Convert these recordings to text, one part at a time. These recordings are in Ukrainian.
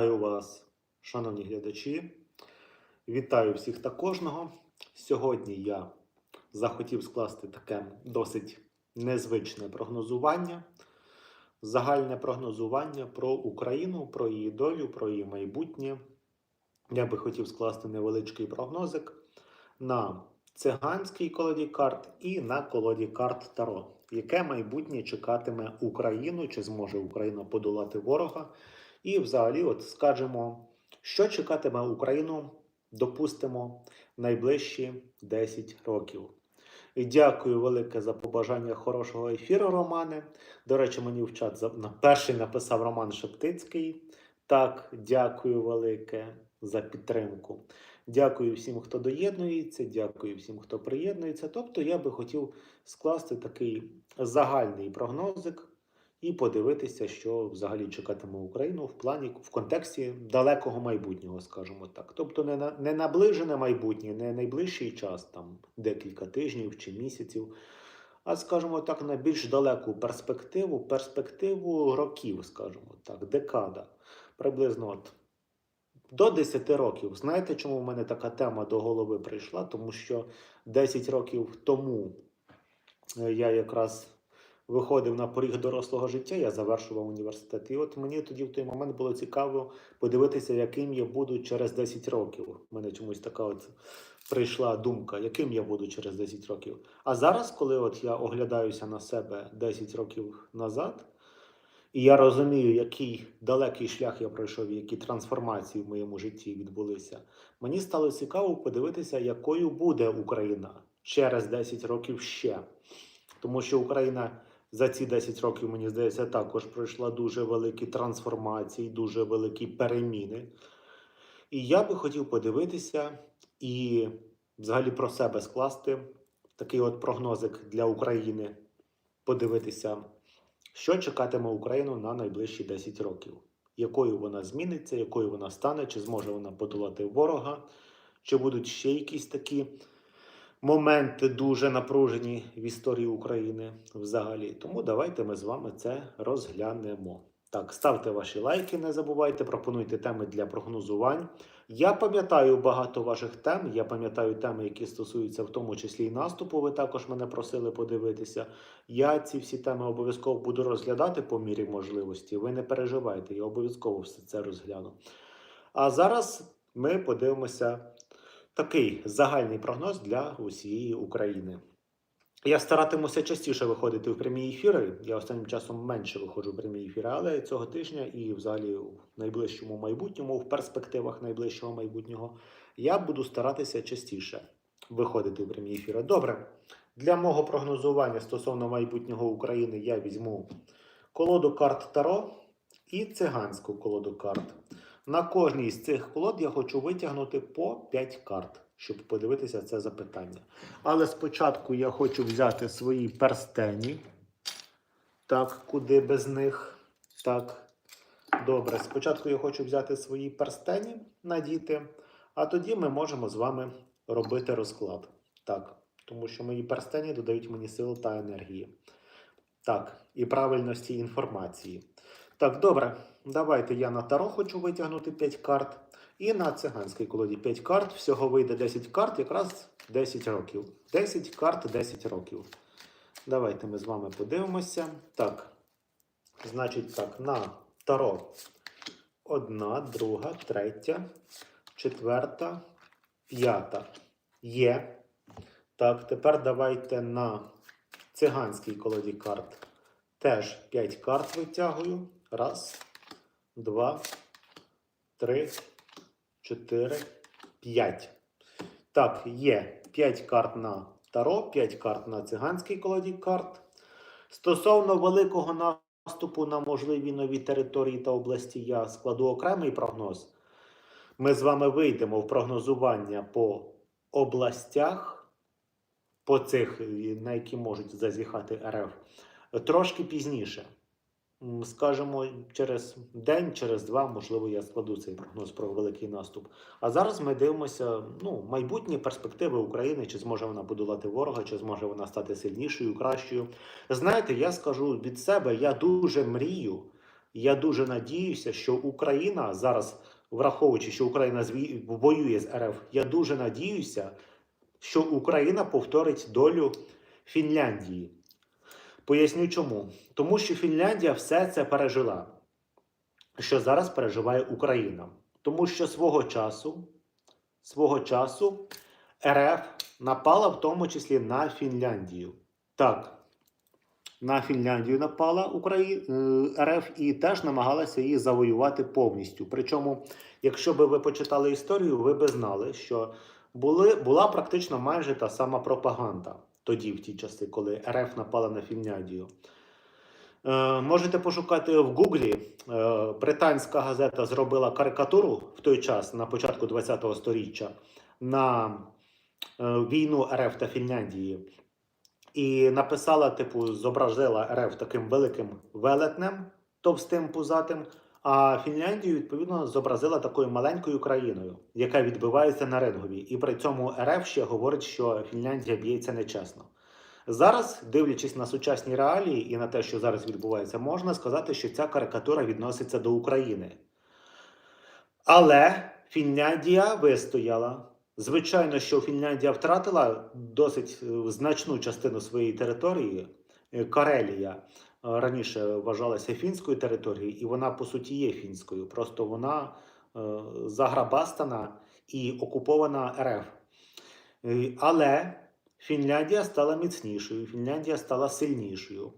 Вітаю вас, шановні глядачі. Вітаю всіх та кожного. Сьогодні я захотів скласти таке досить незвичне прогнозування, загальне прогнозування про Україну, про її долю, про її майбутнє. Я би хотів скласти невеличкий прогнозик на циганській колоді карт і на колоді карт Таро. Яке майбутнє чекатиме Україну, чи зможе Україна подолати ворога? І взагалі, от скажемо, що чекатиме Україну, допустимо, найближчі 10 років. І дякую велике за побажання хорошого ефіру, Романе. До речі, мені в чат перший написав Роман Шептицький. Так, дякую велике за підтримку. Дякую всім, хто доєднується, дякую всім, хто приєднується. Тобто, я би хотів скласти такий загальний прогнозик і подивитися, що взагалі чекатиме Україну в плані в контексті далекого майбутнього, скажімо так. Тобто не на не наближене майбутнє, не найближчий час, там декілька тижнів чи місяців, а скажімо так, на більш далеку перспективу, перспективу років, скажімо так, декада. Приблизно от до 10 років. Знаєте, чому в мене така тема до голови прийшла? Тому що 10 років тому е, я якраз виходив на поріг дорослого життя, я завершував університет. І от мені тоді в той момент було цікаво подивитися, яким я буду через 10 років. У мене чомусь така от прийшла думка, яким я буду через 10 років. А зараз, коли от я оглядаюся на себе 10 років назад, і я розумію, який далекий шлях я пройшов, які трансформації в моєму житті відбулися. Мені стало цікаво подивитися, якою буде Україна через 10 років ще. Тому що Україна за ці 10 років, мені здається, також пройшла дуже великі трансформації, дуже великі переміни. І я би хотів подивитися і взагалі про себе скласти такий от прогнозик для України, подивитися, що чекатиме Україну на найближчі 10 років, якою вона зміниться, якою вона стане, чи зможе вона подолати ворога, чи будуть ще якісь такі моменти дуже напружені в історії України взагалі. Тому давайте ми з вами це розглянемо. Так, ставте ваші лайки, не забувайте, пропонуйте теми для прогнозувань. Я пам'ятаю багато ваших тем. Я пам'ятаю теми, які стосуються в тому числі і наступу. Ви також мене просили подивитися. Я ці всі теми обов'язково буду розглядати по мірі можливості. Ви не переживайте, я обов'язково все це розгляну. А зараз ми подивимося такий загальний прогноз для усієї України. Я старатимуся частіше виходити в прямі ефіри. Я останнім часом менше виходжу в прямі ефіри, але цього тижня і взагалі в найближчому майбутньому, в перспективах найближчого майбутнього, я буду старатися частіше виходити в прямі ефіри. Добре, для мого прогнозування стосовно майбутнього України я візьму колоду карт Таро і циганську колоду карт. На кожній з цих колод я хочу витягнути по 5 карт, щоб подивитися це запитання. Але спочатку я хочу взяти свої перстені. Так, куди без них? Так. Добре, спочатку я хочу взяти свої перстені, надіти, а тоді ми можемо з вами робити розклад. Так, тому що мої перстені додають мені сил та енергії. Так, і правильності інформації. Так, добре, давайте я на таро хочу витягнути 5 карт. І на циганській колоді 5 карт. Всього вийде 10 карт, якраз 10 років. 10 карт 10 років. Давайте ми з вами подивимося. Так. Значить, так, на таро. Одна, друга, третя, четверта, п'ята. Є. Так, тепер давайте на циганській колоді карт. Теж 5 карт витягую. Раз, два, три, чотири, п'ять. Так, є 5 карт на таро, 5 карт на циганській колоді карт. Стосовно великого наступу на можливі нові території та області, я складу окремий прогноз. Ми з вами вийдемо в прогнозування по областях, по цих, на які можуть зазіхати РФ, трошки пізніше. М, Скажемо, через день, через два, можливо, я складу цей прогноз про великий наступ. А зараз ми дивимося ну, майбутні перспективи України, чи зможе вона подолати ворога, чи зможе вона стати сильнішою, кращою. Знаєте, я скажу від себе, я дуже мрію Я дуже надіюся, що Україна зараз, враховуючи, що Україна воює з РФ, я дуже надіюся, що Україна повторить долю Фінляндії. Поясню чому. Тому що Фінляндія все це пережила, що зараз переживає Україна. Тому що свого часу, свого часу РФ напала в тому числі на Фінляндію. Так, на Фінляндію напала Украї... е, РФ і теж намагалася її завоювати повністю. Причому, якщо би ви почитали історію, ви би знали, що були, була практично майже та сама пропаганда тоді, в ті часи, коли РФ напала на Фінляндію. Е, можете пошукати в Гуглі. Е, британська газета зробила карикатуру в той час, на початку ХХ століття, на е, війну РФ та Фінляндії. І написала, типу, зобразила РФ таким великим велетнем, товстим пузатим, а Фінляндію, відповідно, зобразила такою маленькою країною, яка відбивається на рингові. І при цьому РФ ще говорить, що Фінляндія б'ється нечесно. Зараз, дивлячись на сучасні реалії і на те, що зараз відбувається, можна сказати, що ця карикатура відноситься до України. Але Фінляндія вистояла. Звичайно, що Фінляндія втратила досить е, значну частину своєї території. Е, Карелія раніше вважалася фінською територією, і вона по суті є фінською. Просто вона е, заграбастана і окупована РФ. Е, Але Фінляндія стала міцнішою, Фінляндія стала сильнішою.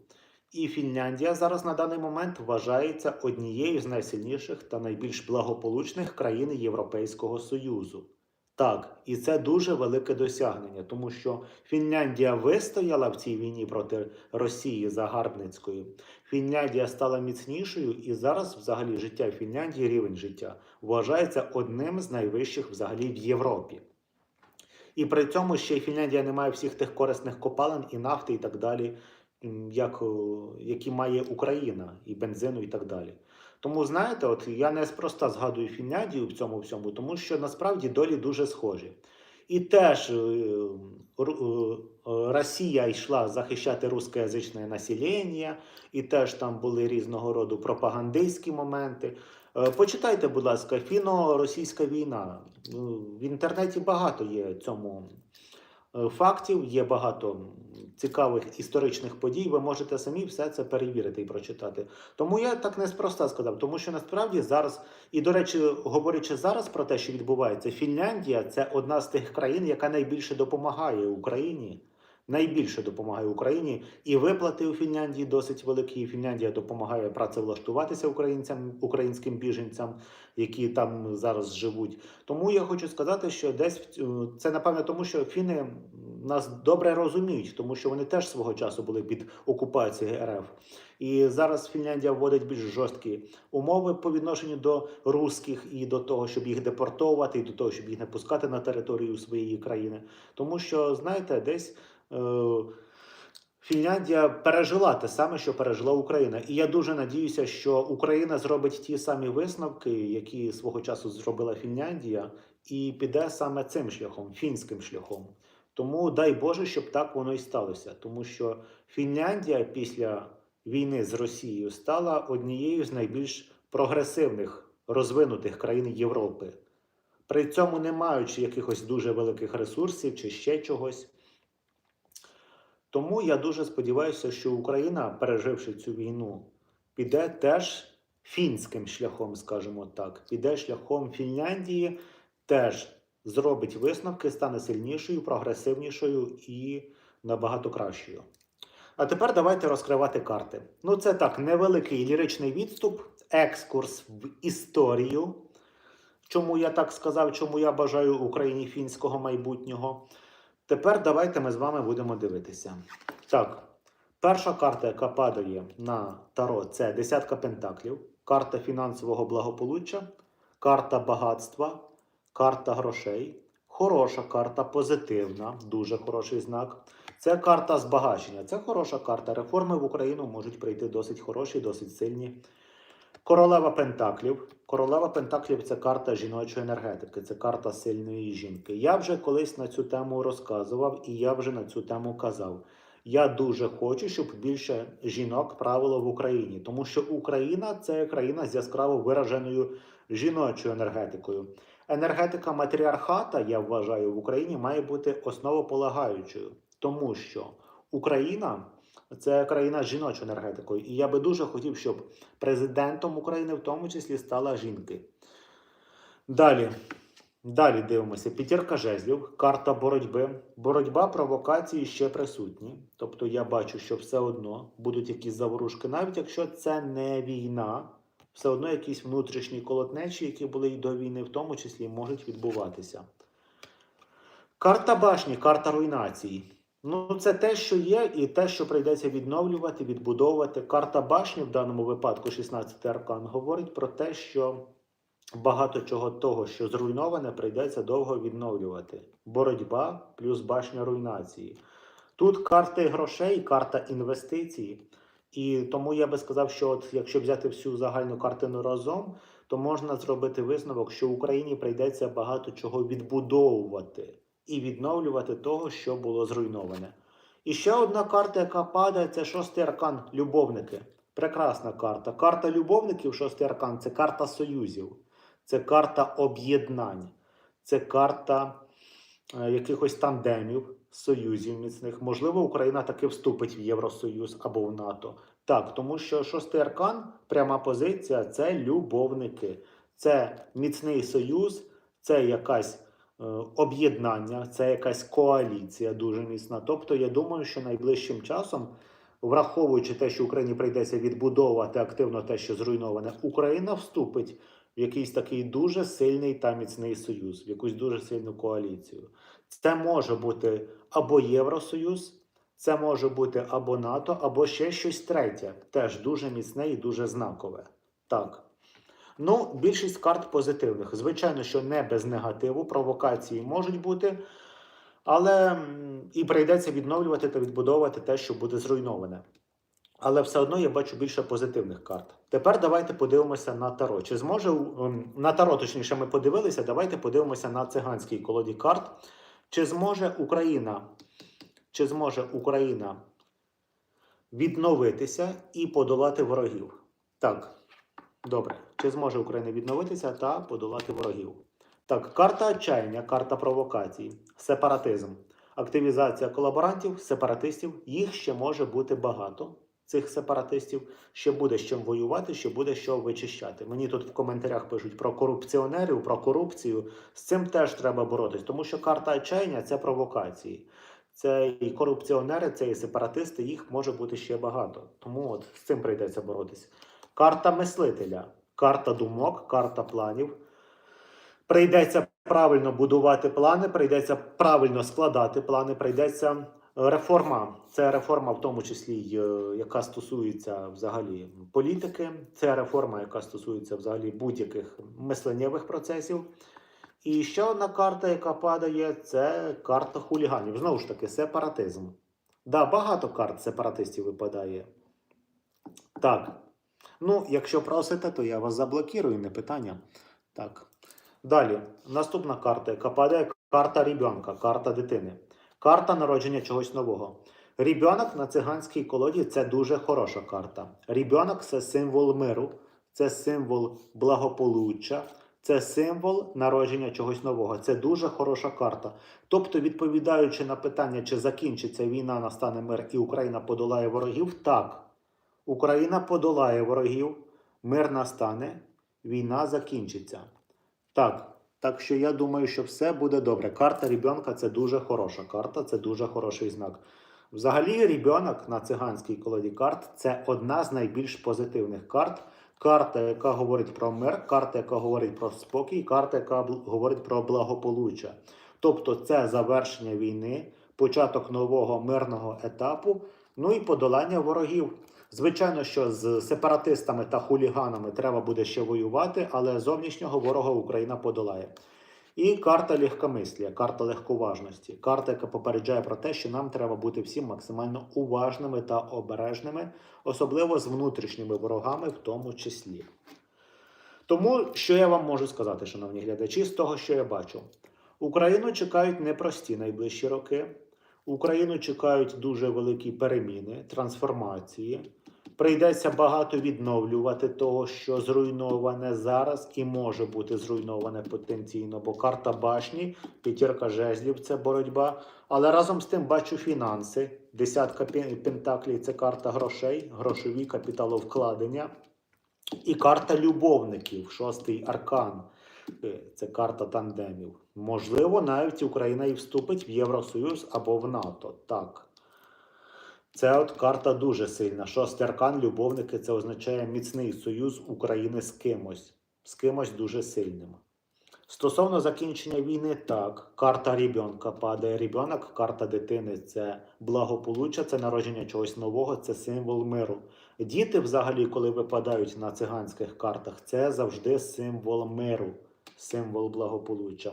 І Фінляндія зараз на даний момент вважається однією з найсильніших та найбільш благополучних країн Європейського Союзу. Так, і це дуже велике досягнення, тому що Фінляндія вистояла в цій війні проти Росії загарбницької. Фінляндія стала міцнішою, і зараз, взагалі, життя Фінляндії, рівень життя вважається одним з найвищих взагалі в Європі. І при цьому ще й Фінляндія не має всіх тих корисних копалин і нафти, і так далі, як, які має Україна, і бензину, і так далі. Тому знаєте, от я неспроста згадую Фінляндію в цьому всьому, тому що насправді долі дуже схожі. І теж е, е, Росія йшла захищати рускоязичне населення, і теж там були різного роду пропагандистські моменти. Е, Почитайте, будь ласка, фіно-російська війна. В інтернеті багато є цьому фактів, є багато цікавих історичних подій. Ви можете самі все це перевірити і прочитати. Тому я так неспроста сказав, тому що насправді зараз, і до речі, говорячи зараз про те, що відбувається, Фінляндія це одна з тих країн, яка найбільше допомагає Україні. Найбільше допомагає Україні, і виплати у Фінляндії досить великі. Фінляндія допомагає працевлаштуватися українцям, українським біженцям, які там зараз живуть. Тому я хочу сказати, що десь це напевно тому, що фіни нас добре розуміють, тому що вони теж свого часу були під окупацією РФ. І зараз Фінляндія вводить більш жорсткі умови по відношенню до русських і до того, щоб їх депортовувати, і до того, щоб їх не пускати на територію своєї країни. Тому що, знаєте, десь. Е- Фінляндія пережила те саме, що пережила Україна, і я дуже надіюся, що Україна зробить ті самі висновки, які свого часу зробила Фінляндія, і піде саме цим шляхом, фінським шляхом. Тому дай Боже, щоб так воно і сталося, тому що Фінляндія після війни з Росією стала однією з найбільш прогресивних розвинутих країн Європи, при цьому не маючи якихось дуже великих ресурсів чи ще чогось. Тому я дуже сподіваюся, що Україна, переживши цю війну, піде теж фінським шляхом, скажімо так, піде шляхом Фінляндії, теж зробить висновки, стане сильнішою, прогресивнішою і набагато кращою. А тепер давайте розкривати карти. Ну, це так, невеликий ліричний відступ, екскурс в історію. Чому я так сказав, чому я бажаю Україні фінського майбутнього. Тепер давайте ми з вами будемо дивитися. Так, перша карта, яка падає на Таро, це десятка пентаклів, карта фінансового благополуччя, карта багатства, карта грошей. Хороша карта, позитивна, дуже хороший знак. Це карта збагачення. Це хороша карта. Реформи в Україну можуть прийти досить хороші, досить сильні. Королева Пентаклів. Королева Пентаклів це карта жіночої енергетики, це карта сильної жінки. Я вже колись на цю тему розказував і я вже на цю тему казав. Я дуже хочу, щоб більше жінок правило в Україні, тому що Україна це країна з яскраво вираженою жіночою енергетикою. Енергетика матріархата, я вважаю, в Україні має бути основополагаючою, тому що Україна це країна з жіночою енергетикою, і я би дуже хотів, щоб президентом України в тому числі стала жінки. Далі. Далі дивимося. П'ятірка жезлів, карта боротьби. Боротьба, провокації ще присутні. Тобто я бачу, що все одно будуть якісь заворушки, навіть якщо це не війна, все одно якісь внутрішні колотнечі, які були й до війни, в тому числі можуть відбуватися. Карта башні, карта руйнації. Ну, це те, що є, і те, що прийдеться відновлювати, відбудовувати. Карта башні в даному випадку, 16 аркан, говорить про те, що багато чого того, що зруйноване, прийдеться довго відновлювати. Боротьба плюс башня руйнації. Тут карти грошей, карта інвестицій. І тому я би сказав, що от якщо взяти всю загальну картину разом, то можна зробити висновок, що Україні прийдеться багато чого відбудовувати і відновлювати того, що було зруйноване. І ще одна карта, яка падає, це шостий аркан любовники. Прекрасна карта. Карта любовників, шостий аркан це карта союзів, це карта об'єднань, це карта е, якихось тандемів, союзів міцних. Можливо, Україна таки вступить в Євросоюз або в НАТО. Так, тому що шостий аркан, пряма позиція це любовники, це міцний союз, це якась об'єднання, це якась коаліція дуже міцна. Тобто, я думаю, що найближчим часом, враховуючи те, що Україні прийдеться відбудовувати активно те, що зруйноване, Україна вступить в якийсь такий дуже сильний та міцний союз, в якусь дуже сильну коаліцію. Це може бути або Євросоюз, це може бути або НАТО, або ще щось третє, теж дуже міцне і дуже знакове. Так. Ну, більшість карт позитивних. Звичайно, що не без негативу, провокації можуть бути, але і прийдеться відновлювати та відбудовувати те, що буде зруйноване. Але все одно я бачу більше позитивних карт. Тепер давайте подивимося на таро. Чи зможе ем, на таро, точніше, ми подивилися. Давайте подивимося на циганській колоді карт. Чи зможе Україна, чи зможе Україна відновитися і подолати ворогів? Так, добре. Чи зможе Україна відновитися та подолати ворогів? Так, карта отчаяння, карта провокацій, сепаратизм, активізація колаборантів, сепаратистів. Їх ще може бути багато. Цих сепаратистів ще буде з чим воювати, ще буде що вичищати. Мені тут в коментарях пишуть про корупціонерів, про корупцію. З цим теж треба боротись, тому що карта отчаяння це провокації. Це і корупціонери, це і сепаратисти, їх може бути ще багато. Тому от з цим прийдеться боротись. Карта мислителя, карта думок, карта планів. Прийдеться правильно будувати плани, прийдеться правильно складати плани, прийдеться реформа. Це реформа, в тому числі, е, яка стосується взагалі політики. Це реформа, яка стосується взагалі будь-яких мисленнєвих процесів. І ще одна карта, яка падає, це карта хуліганів. Знову ж таки, сепаратизм. Да, багато карт сепаратистів випадає. Так. Ну, якщо просите, то я вас заблокірую, не питання. Так. Далі, наступна карта, яка падає, карта ребенка, карта дитини. Карта народження чогось нового. Рібенок на циганській колоді це дуже хороша карта. Рібенок це символ миру, це символ благополуччя, це символ народження чогось нового. Це дуже хороша карта. Тобто, відповідаючи на питання, чи закінчиться війна, настане мир і Україна подолає ворогів, так. Україна подолає ворогів, мир настане, війна закінчиться. Так. Так що я думаю, що все буде добре. Карта ребенка це дуже хороша карта, це дуже хороший знак. Взагалі, ребенок на циганській колоді карт це одна з найбільш позитивних карт. Карта, яка говорить про мир, карта, яка говорить про спокій, карта, яка говорить про благополуччя. Тобто, це завершення війни, початок нового мирного етапу, ну і подолання ворогів. Звичайно, що з сепаратистами та хуліганами треба буде ще воювати, але зовнішнього ворога Україна подолає. І карта легкомислія, карта легковажності, карта, яка попереджає про те, що нам треба бути всім максимально уважними та обережними, особливо з внутрішніми ворогами, в тому числі. Тому, що я вам можу сказати, шановні глядачі, з того, що я бачу, Україну чекають непрості найближчі роки. Україну чекають дуже великі переміни, трансформації. Прийдеться багато відновлювати того, що зруйноване зараз і може бути зруйноване потенційно, бо карта башні, п'ятірка жезлів це боротьба. Але разом з тим бачу фінанси. Десятка пен- пентаклів це карта грошей, грошові капіталовкладення. І карта любовників, шостий аркан. Е, Це карта тандемів. Можливо, навіть Україна і вступить в Євросоюз або в НАТО. Так. Це от карта дуже сильна. Шостий аркан, любовники, це означає міцний союз України з кимось, з кимось дуже сильним. Стосовно закінчення війни, так, карта ребенка падає. Ребенок, карта дитини це благополуччя, це народження чогось нового, це символ миру. Діти, взагалі, коли випадають на циганських картах, це завжди символ миру, символ благополуччя.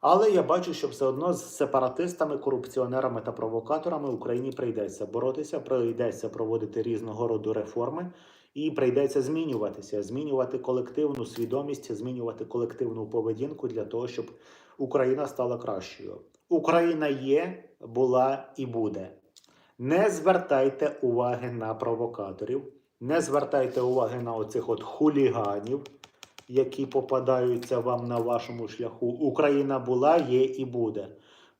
Але я бачу, що все одно з сепаратистами, корупціонерами та провокаторами Україні прийдеться боротися, прийдеться проводити різного роду реформи і прийдеться змінюватися, змінювати колективну свідомість, змінювати колективну поведінку для того, щоб Україна стала кращою. Україна є, була і буде. Не звертайте уваги на провокаторів, не звертайте уваги на оцих от хуліганів, які попадаються вам на вашому шляху. Україна була, є і буде.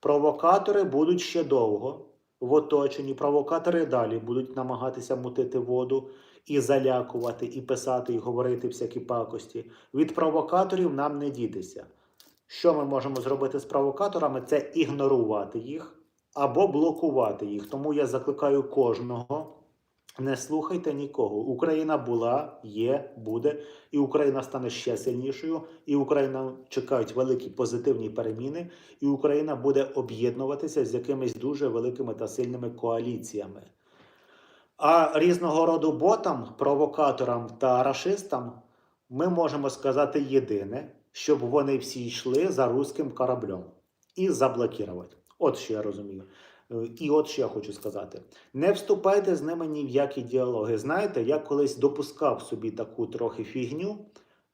Провокатори будуть ще довго в оточенні. Провокатори далі будуть намагатися мутити воду і залякувати, і писати, і говорити всякі пакості. Від провокаторів нам не дітися. Що ми можемо зробити з провокаторами? Це ігнорувати їх або блокувати їх. Тому я закликаю кожного. Не слухайте нікого. Україна була, є, буде, і Україна стане ще сильнішою, і Україна чекають великі позитивні переміни, і Україна буде об'єднуватися з якимись дуже великими та сильними коаліціями. А різного роду ботам, провокаторам та рашистам ми можемо сказати єдине, щоб вони всі йшли за руським кораблем і заблокувати. От що я розумію. Е, І от що я хочу сказати: не вступайте з ними ні в які діалоги. Знаєте, я колись допускав собі таку трохи фігню.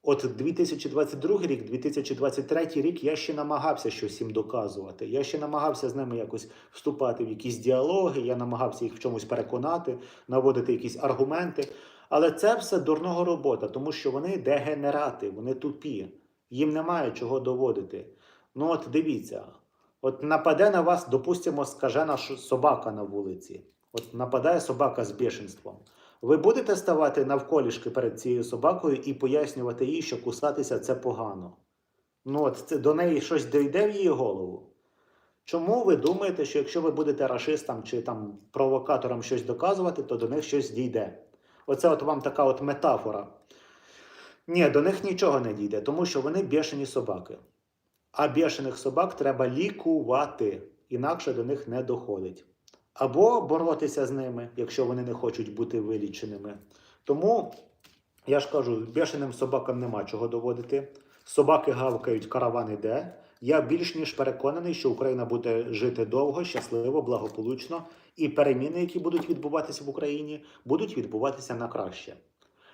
От 2022 рік, 2023 рік я ще намагався щось їм доказувати. Я ще намагався з ними якось вступати в якісь діалоги, я намагався їх в чомусь переконати, наводити якісь аргументи. Але це все дурного робота, тому що вони дегенерати, вони тупі, їм немає чого доводити. Ну от дивіться, от нападе на вас, допустимо, скажена собака на вулиці. От нападає собака з бешенством. Ви будете ставати навколішки перед цією собакою і пояснювати їй, що кусатися це погано. Ну, от це до неї щось дійде в її голову. Чому ви думаєте, що якщо ви будете рашистам чи там провокаторам щось доказувати, то до них щось дійде? Оце от вам така от метафора. Ні, до них нічого не дійде, тому що вони бешені собаки. А бешених собак треба лікувати, інакше до них не доходить. Або боротися з ними, якщо вони не хочуть бути виліченими. Тому я ж кажу, бешеним собакам нема чого доводити. Собаки гавкають, караван іде. Я більш ніж переконаний, що Україна буде жити довго, щасливо, благополучно, і переміни, які будуть відбуватися в Україні, будуть відбуватися на краще.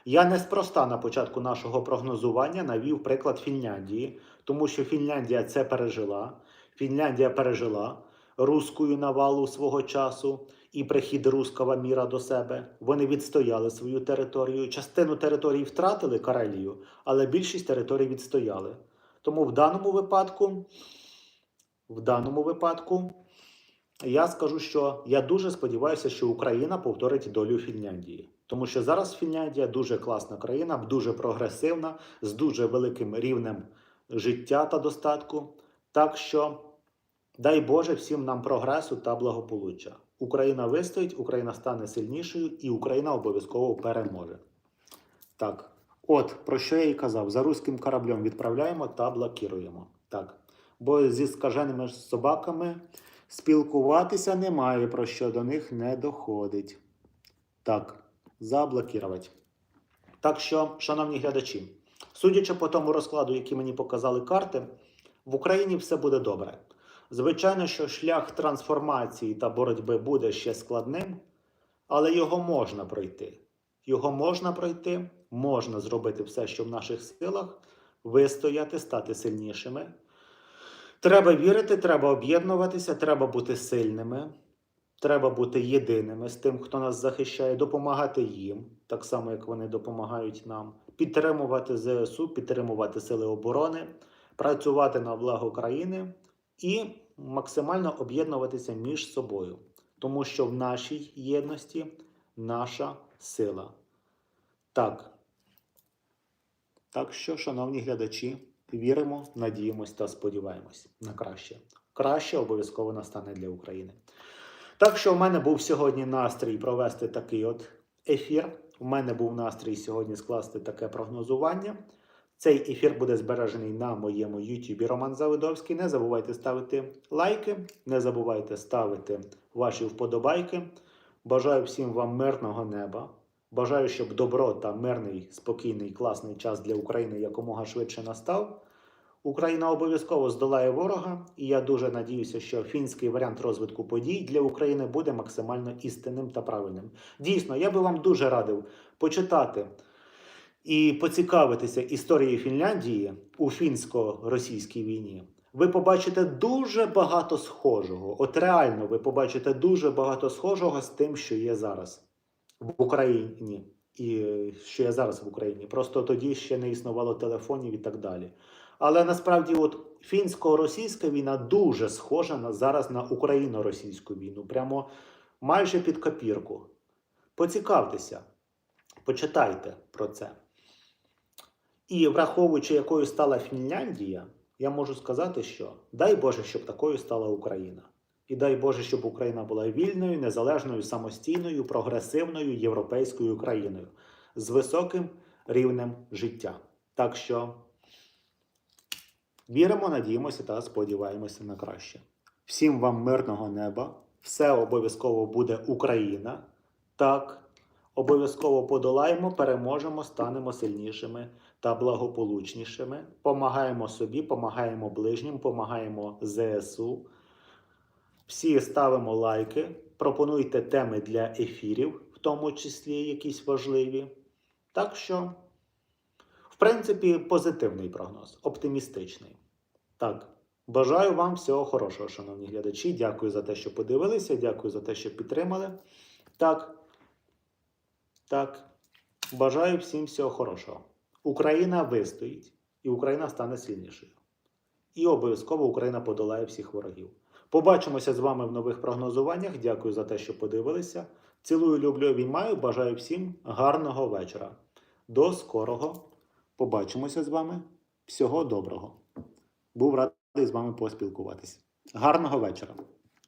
Я неспроста на початку нашого прогнозування навів приклад Фінляндії, тому що Фінляндія це пережила. Фінляндія пережила руською навалу свого часу і прихід руського міра до себе. Вони відстояли свою територію. Частину території втратили Карелію, але більшість територій відстояли. Тому в даному випадку, в даному випадку, я скажу, що я дуже сподіваюся, що Україна повторить долю Фінляндії. Тому що зараз Фінляндія дуже класна країна, дуже прогресивна, з дуже великим рівнем життя та достатку. Так що дай Боже всім нам прогресу та благополуччя. Україна вистоїть, Україна стане сильнішою і Україна обов'язково переможе. Так, от про що я і казав: за руським кораблем відправляємо та блокіруємо. Так. Бо зі скаженими собаками спілкуватися немає, про що до них не доходить. Так, заблокувати. Так що, шановні глядачі, судячи по тому розкладу, який мені показали карти, в Україні все буде добре. Звичайно, що шлях трансформації та боротьби буде ще складним, але його можна пройти. Його можна пройти, можна зробити все, що в наших силах, вистояти, стати сильнішими. Треба вірити, треба об'єднуватися, треба бути сильними, треба бути єдиними з тим, хто нас захищає, допомагати їм, так само як вони допомагають нам, підтримувати ЗСУ, підтримувати сили оборони, працювати на благо країни і максимально об'єднуватися між собою, тому що в нашій єдності наша сила. Так. Так що, шановні глядачі, віримо, надіємось та сподіваємось на краще. Краще обов'язково настане для України. Так що в мене був сьогодні настрій провести такий от ефір. У мене був настрій сьогодні скласти таке прогнозування. Цей ефір буде збережений на моєму YouTube Роман Завидовський. Не забувайте ставити лайки, не забувайте ставити ваші вподобайки. Бажаю всім вам мирного неба. Бажаю, щоб добро та мирний, спокійний, класний час для України якомога швидше настав. Україна обов'язково здолає ворога, і я дуже надіюся, що фінський варіант розвитку подій для України буде максимально істинним та правильним. Дійсно, я би вам дуже радив почитати і поцікавитися історією Фінляндії у фінсько-російській війні. Ви побачите дуже багато схожого. От реально, ви побачите дуже багато схожого з тим, що є зараз в Україні, і е, що є зараз в Україні. Просто тоді ще не існувало телефонів і так далі. Але насправді, от фінсько-російська війна дуже схожа на зараз на україно-російську війну, прямо майже під копірку. Поцікавтеся, почитайте про це. І враховуючи, якою стала Фінляндія, я можу сказати, що дай Боже, щоб такою стала Україна. І дай Боже, щоб Україна була вільною, незалежною, самостійною, прогресивною європейською країною з високим рівнем життя. Так що віримо, надіємося та сподіваємося на краще. Всім вам мирного неба, все обов'язково буде Україна. Так, обов'язково подолаємо, переможемо, станемо сильнішими та благополучнішими. Помагаємо собі, помагаємо ближнім, помагаємо ЗСУ. Всі ставимо лайки, пропонуйте теми для ефірів, в тому числі якісь важливі. Так що, в принципі, позитивний прогноз, оптимістичний. Так, бажаю вам всього хорошого, шановні глядачі. Дякую за те, що подивилися, дякую за те, що підтримали. Так, так, бажаю всім всього хорошого. Україна вистоїть, і Україна стане сильнішою. І обов'язково Україна подолає всіх ворогів. Побачимося з вами в нових прогнозуваннях. Дякую за те, що подивилися. Цілую, люблю, обіймаю. Бажаю всім гарного вечора. До скорого. Побачимося з вами. Всього доброго. Був радий з вами поспілкуватись. Гарного вечора.